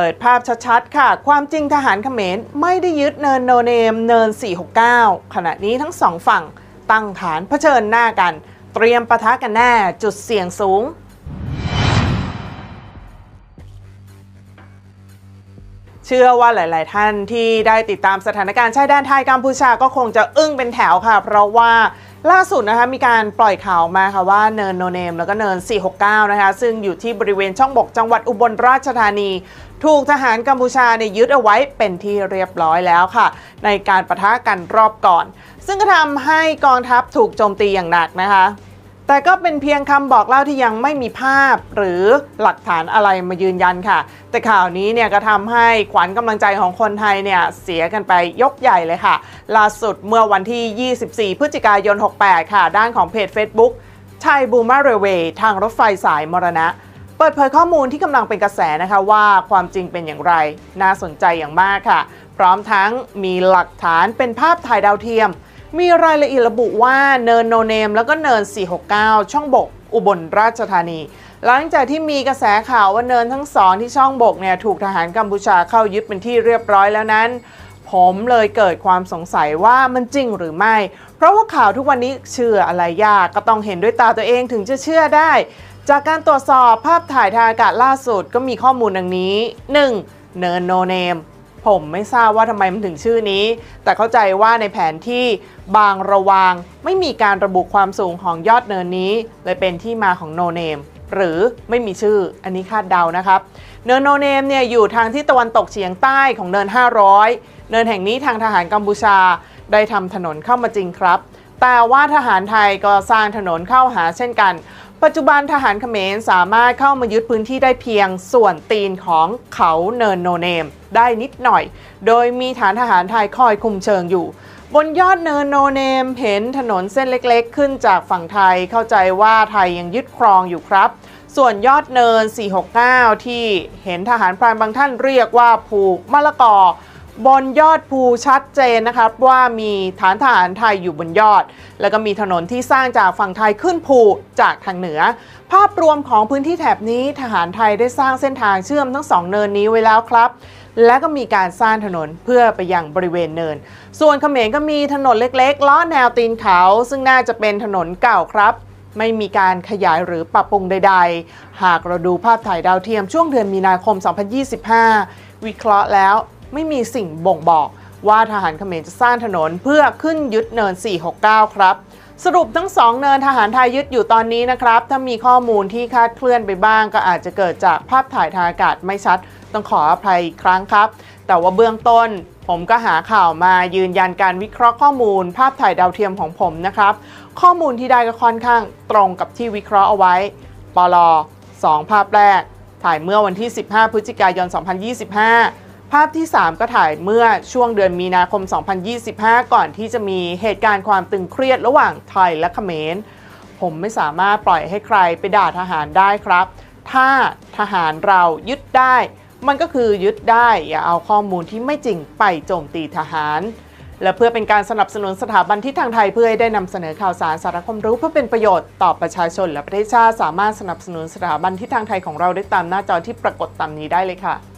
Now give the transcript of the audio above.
เปิดภาพชัดๆ ค่ะ ความจริงทหารเขมรไม่ได้ยึดเนินโนเนมเนิน 469 ขณะนี้ทั้งสองฝั่งตั้งฐานเผชิญหน้ากัน เตรียมปะทะกันแน่จุดเสี่ยงสูงเชื่อว่าหลาย ๆ ท่านที่ได้ติดตามสถานการณ์ชายแดนไทยกัมพูชาก็คงจะอึ้งเป็นแถวค่ะ เพราะว่า ล่าสุดนะคะมีการปล่อยข่าวมาค่ะว่าเนินโนเนมแล้วก็เนิน 469 นะคะ ซึ่งอยู่ที่บริเวณช่องบกจังหวัดอุบลราชธานี ถูกทหารกัมพูชาเนี่ยยึดเอาไว้เป็นที่เรียบร้อยแล้วค่ะ ในการปะทะกันรอบก่อน ซึ่งก็ทำให้กองทัพถูกโจมตีอย่างหนักนะคะ แต่ก็เป็นเพียงคำบอกเล่าที่ยังไม่มีภาพหรือหลักฐานอะไรมายืนยันค่ะ แต่ข่าวนี้เนี่ยก็ทำให้ขวัญกำลังใจของคนไทยเนี่ยเสียกันไปยกใหญ่เลยค่ะ ล่าสุดเมื่อวันที่ 24 พฤศจิกายน 68 ค่ะ ด้านของเพจ Facebook ไทยบูมาเรเวย์ทางรถไฟสายมรณะ เปิดเผยข้อมูลที่กำลังเป็นกระแสนะคะว่าความจริงเป็นอย่างไร น่าสนใจอย่างมากค่ะ พร้อมทั้งมีหลักฐานเป็นภาพถ่ายดาวเทียม มีรายละเอียดระบุว่าเนินโนเนมแล้วก็เนิน 469 ช่องบก อุบลราชธานี หลังจากที่มีกระแสข่าวว่าเนินทั้งสองที่ช่องบกเนี่ยถูกทหารกัมพูชาเข้ายึดเป็นที่เรียบร้อยแล้วนั้น ผมเลยเกิดความสงสัยว่ามันจริงหรือไม่ เพราะว่าข่าวทุกวันนี้เชื่ออะไรยากก็ต้องเห็นด้วยตาตัวเองถึงจะเชื่อได้ จากการตรวจสอบภาพถ่ายทางอากาศล่าสุดก็มีข้อมูลดังนี้ 1. เนินโนเนม ผมไม่ทราบว่าทำไมมันถึงชื่อนี้ แต่เข้าใจว่าในแผนที่บางระวางไม่มีการระบุความสูงของยอดเนินนี้ เลยเป็นที่มาของโนเนมหรือไม่มีชื่ออันนี้คาดเดานะครับ เนินโนเนมเนี่ยอยู่ทางที่ตะวันตกเฉียงใต้ของเนิน 500 เนินแห่งนี้ทางทหารกัมพูชาได้ทำถนนเข้ามาจริงครับ แต่ว่าทหารไทยก็สร้างถนนเข้าหาเช่นกัน ปัจจุบันทหารเขมรสามารถเข้ามายึดพื้นที่ได้เพียงส่วนตีนของเขาเนินโนเนม ได้นิดหน่อย โดยมีฐานทหารไทยคอยคุมเชิงอยู่ บนยอดเนินโนเนมเห็นถนนเส้นเล็กๆ ขึ้นจากฝั่งไทยเข้าใจว่าไทยยังยึดครองอยู่ครับ ส่วนยอดเนิน 469 ที่เห็นทหารพรานบางท่านเรียกว่าผูกมะละกอ บนยอดภูชัดเจนนะครับว่ามีฐานทหารไทยอยู่บนยอด แล้วก็มีถนนที่สร้างจากฝั่งไทยขึ้นภูจากทางเหนือ ภาพรวมของพื้นที่แถบนี้ทหารไทยได้สร้างเส้นทางเชื่อมทั้งสองเนินนี้ไว้แล้วครับ และก็มีการสร้างถนนเพื่อไปยังบริเวณเนิน ส่วนเขมรก็มีถนนเล็กๆล้อแนวตีนเขา ซึ่งน่าจะเป็นถนนเก่าครับไม่มีการขยายหรือปรับปรุงใด ๆ หากเราดูภาพถ่ายดาวเทียมช่วงเดือนมีนาคม 2025 วิเคราะห์แล้ว ไม่มีสิ่งบ่งบอกว่าทหารเขมรจะสร้างถนนเพื่อขึ้นยึดเนิน 469 ครับ สรุปทั้งสองเนินทหารไทยยึดอยู่ตอนนี้นะครับ ถ้ามีข้อมูลที่คาดเคลื่อนไปบ้าง ก็อาจจะเกิดจากภาพถ่ายทางอากาศไม่ชัด ต้องขออภัยอีกครั้งครับ แต่ว่าเบื้องต้น ผมก็หาข่าวมายืนยันการวิเคราะห์ข้อมูล ภาพถ่ายดาวเทียมของผมนะครับ ข้อมูลที่ได้ก็ค่อนข้างตรงกับที่วิเคราะห์เอาไว้ปลอ2ภาพแรก ถ่ายเมื่อวันที่ 15 พฤศจิกายน 2025 ภาพที่ 3 ก็ถ่ายเมื่อช่วงเดือนมีนาคม 2025 ก่อนที่จะมีเหตุการณ์ความตึงเครียดระหว่างไทยและเขมร ผมไม่สามารถปล่อยให้ใครไปด่าทหารได้ครับ ถ้าทหารเรายึดได้ มันก็คือยึดได้ อย่าเอาข้อมูลที่ไม่จริงไปโจมตีทหาร และเพื่อเป็นการสนับสนุนสถาบันที่ทางไทยเพื่อให้ได้นำเสนอข่าวสารสาระความรู้เพื่อเป็นประโยชน์ต่อประชาชนและประเทศชาติสามารถสนับสนุนสถาบันที่ทางไทยของเราได้ตามหน้าจอที่ปรากฏตามนี้ได้เลยค่ะ